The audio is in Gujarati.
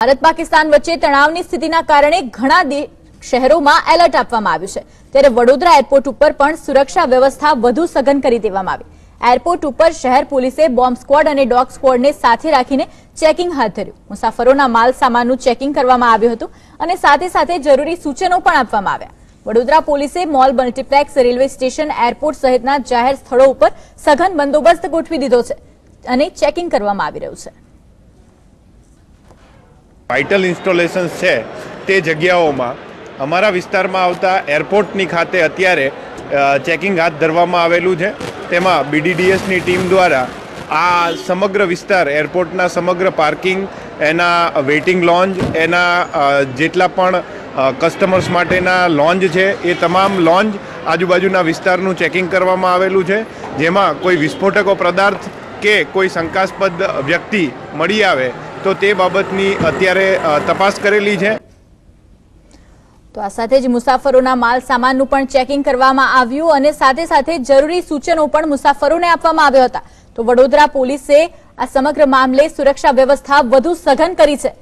ભારત પાકિસ્તાન વચ્ચે તણાવની સ્થિતિના કારણે ઘણા શહેરોમાં એલર્ટ આપવામાં આવ્યું છે. ત્યારે વડોદરા એરપોર્ટ ઉપર પણ સુરક્ષા વ્યવસ્થા વધુ સઘન કરી દેવામાં આવી. એરપોર્ટ ઉપર શહેર પોલીસે બોમ્બ સ્ક્વોડ અને ડોગ સ્ક્વોડને સાથે રાખીને ચેકિંગ હાથ ધર્યું. મુસાફરોના માલ સામાનનું ચેકિંગ કરવામાં આવ્યું હતું અને સાથે સાથે જરૂરી સૂચનો પણ આપવામાં આવ્યા. વડોદરા પોલીસે mall multiplex railway station airport સહિતના જાહેર સ્થળો ઉપર સઘન બંદોબસ્ત ગોઠવી દીધો છે અને ચેકિંગ કરવામાં આવી રહ્યું છે. વાઇટલ ઇન્સ્ટોલેશન્સ છે તે જગ્યાઓમાં. અમારા વિસ્તારમાં આવતા એરપોર્ટની ખાતે અત્યારે ચેકિંગ હાથ ધરવામાં આવેલું છે. તેમાં બીડીડીએસની ટીમ દ્વારા આ સમગ્ર વિસ્તાર, એરપોર્ટના સમગ્ર પાર્કિંગ, એના વેઇટિંગ લોન્જ, એના જેટલા પણ કસ્ટમર્સ માટેના લોન્જ છે, એ તમામ લોન્જ આજુબાજુના વિસ્તારનું ચેકિંગ કરવામાં આવેલું છે. જેમાં કોઈ વિસ્ફોટકો પદાર્થ કે કોઈ શંકાસ્પદ વ્યક્તિ મળી આવે તો તે બાબતની અત્યારે તપાસ કરેલી છે. તો આ સાથે જ મુસાફરોના માલ સામાનનું પણ ચેકિંગ કરવામાં આવ્યું અને સાથે સાથે જરૂરી સૂચનો પણ મુસાફરોને આપવામાં આવ્યા હતા. તો વડોદરા પોલીસે આ સમગ્ર મામલે સુરક્ષા વ્યવસ્થા વધુ સઘન કરી છે.